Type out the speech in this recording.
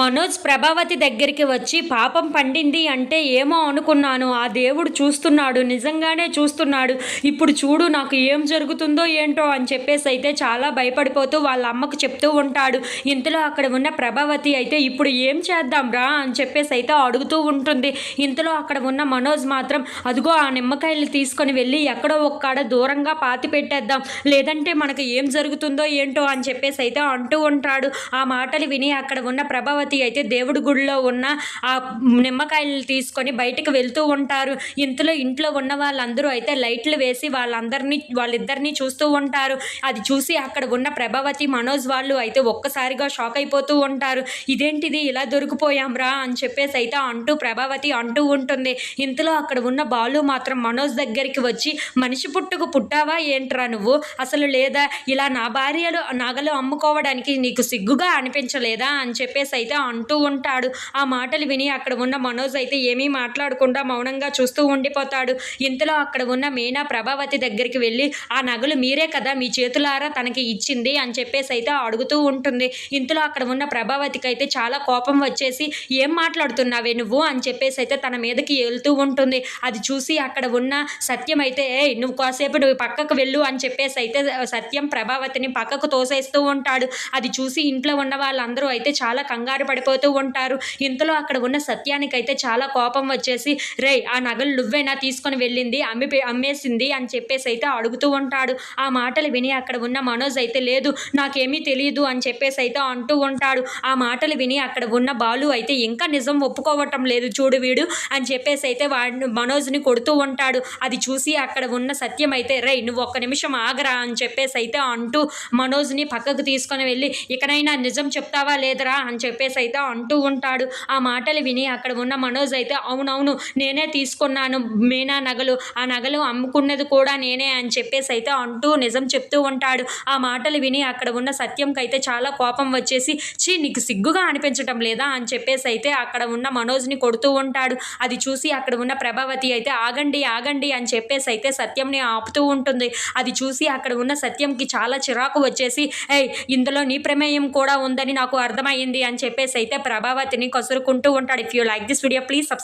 మనోజ్ ప్రభావతి దగ్గరికి వచ్చి పాపం పండింది అంటే ఏమో అనుకున్నాను. ఆ దేవుడు చూస్తున్నాడు నిజంగానే చూస్తున్నాడు. ఇప్పుడు చూడు నాకు ఏం జరుగుతుందో ఏంటో అని చెప్పేసి అయితే చాలా భయపడిపోతూ వాళ్ళ అమ్మకు చెప్తూ ఉంటాడు. ఇంతలో అక్కడ ఉన్న ప్రభావతి అయితే ఇప్పుడు ఏం చేద్దాం రా అని చెప్పేసి అయితే అడుగుతూ ఉంటుంది. ఇంతలో అక్కడ ఉన్న మనోజ్ మాత్రం అదిగో ఆ నిమ్మకాయలు తీసుకొని వెళ్ళి ఎక్కడో ఒక్కడ దూరంగా పాతి పెట్టేద్దాం. లేదంటే మనకు ఏం జరుగుతుందో ఏంటో అని చెప్పేసి అయితే అంటూ ఉంటాడు. ఆ మాటలు విని అక్కడ ఉన్న ప్రభావతి అయితే దేవుడి గుడిలో ఉన్న ఆ నిమ్మకాయలు తీసుకొని బయటకు వెళ్తూ ఉంటారు. ఇంతలో ఇంట్లో ఉన్న వాళ్ళందరూ అయితే లైట్లు వేసి వాళ్ళందరినీ వాళ్ళిద్దరినీ చూస్తూ ఉంటారు. అది చూసి అక్కడ ఉన్న ప్రభావతి మనోజ్ వాళ్ళు అయితే ఒక్కసారిగా షాక్ అయిపోతూ ఉంటారు. ఇదేంటిది? ఇలా దొరికిపోయాం రా అని చెప్పేసి అయితే అంటూ ప్రభావతి అంటూ ఉంటుంది. ఇంతలో అక్కడ ఉన్న బాలు మాత్రం మనోజ్ దగ్గరికి వచ్చి మనిషి పుట్టుకు పుట్టావా? ఏంట్రా నువ్వు? అసలు లేదా? ఇలా నా భార్యలు నగలు అమ్ముకోవడానికి నీకు సిగ్గుగా అనిపించలేదా? అని చెప్పేసి అయితే అయితే అంటూ ఉంటాడు. ఆ మాటలు విని అక్కడ ఉన్న మనోజ్ అయితే ఏమీ మాట్లాడకుండా మౌనంగా చూస్తూ ఉండిపోతాడు. ఇంతలో అక్కడ ఉన్న మీనా ప్రభావతి దగ్గరికి వెళ్ళి ఆ నగలు మీరే కదా మీ చేతులారా తనకి ఇచ్చింది? అని చెప్పేసి అయితే అడుగుతూ ఉంటుంది. ఇంతలో అక్కడ ఉన్న ప్రభావతికి అయితే చాలా కోపం వచ్చేసి ఏం మాట్లాడుతున్నావే నువ్వు? అని చెప్పేసి అయితే తన మీదకి వెళ్తూ ఉంటుంది. అది చూసి అక్కడ ఉన్న సత్యం అయితే నువ్వు కాసేపు నువ్వు పక్కకు వెళ్ళు అని చెప్పేసి అయితే సత్యం ప్రభావతిని పక్కకు తోసేస్తూ ఉంటాడు. అది చూసి ఇంట్లో ఉన్న వాళ్ళందరూ అయితే చాలా కంగారు పడిపోతూ ఉంటారు. ఇంతలో అక్కడ ఉన్న సత్యానికైతే చాలా కోపం వచ్చేసి రే ఆ నగలు నువ్వేనా తీసుకొని వెళ్ళింది? అమ్మి అమ్మేసింది? అని చెప్పేసి అయితే అడుగుతూ ఉంటాడు. ఆ మాటలు విని అక్కడ ఉన్న మనోజ్ అయితే లేదు నాకేమీ తెలియదు అని చెప్పేసి అయితే అంటూ ఉంటాడు. ఆ మాటలు విని అక్కడ ఉన్న బాలు అయితే ఇంకా నిజం ఒప్పుకోవటం లేదు చూడు వీడు అని చెప్పేసి అయితే వాడిని మనోజ్ని కొడుతూ ఉంటాడు. అది చూసి అక్కడ ఉన్న సత్యం అయితే రై నువ్వు ఒక్క నిమిషం ఆగరా అని చెప్పేసి అయితే అంటూ మనోజ్ని పక్కకు తీసుకొని వెళ్ళి ఇకనైనా నిజం చెప్తావా లేదరా అని చెప్పేసి అయితే అంటూ ఉంటాడు. ఆ మాటలు విని అక్కడ ఉన్న మనోజ్ అయితే అవునవును నేనే తీసుకున్నాను మీనా నగలు. ఆ నగలు అమ్ముకున్నది కూడా నేనే అని చెప్పేసి అయితే అంటూ నిజం చెప్తూ ఉంటాడు. ఆ మాటలు విని అక్కడ ఉన్న సత్యంకి అయితే చాలా కోపం వచ్చేసి చీ నీకు సిగ్గుగా అనిపించటం లేదా అని చెప్పేసి అయితే అక్కడ ఉన్న మనోజ్ని కొడుతూ ఉంటాడు. అది చూసి అక్కడ ఉన్న ప్రభావతి అయితే ఆగండి ఆగండి అని చెప్పేసి అయితే సత్యంని ఆపుతూ ఉంటుంది. అది చూసి అక్కడ ఉన్న సత్యంకి చాలా చిరాకు వచ్చేసి ఏయ్ ఇందులో నీ ప్రమేయం కూడా ఉందని నాకు అర్థమైంది అని చెప్పి చెప్పేసి అయితే ప్రభావతిని కసురుకుంటూ ఉంటాడు. If you like this video please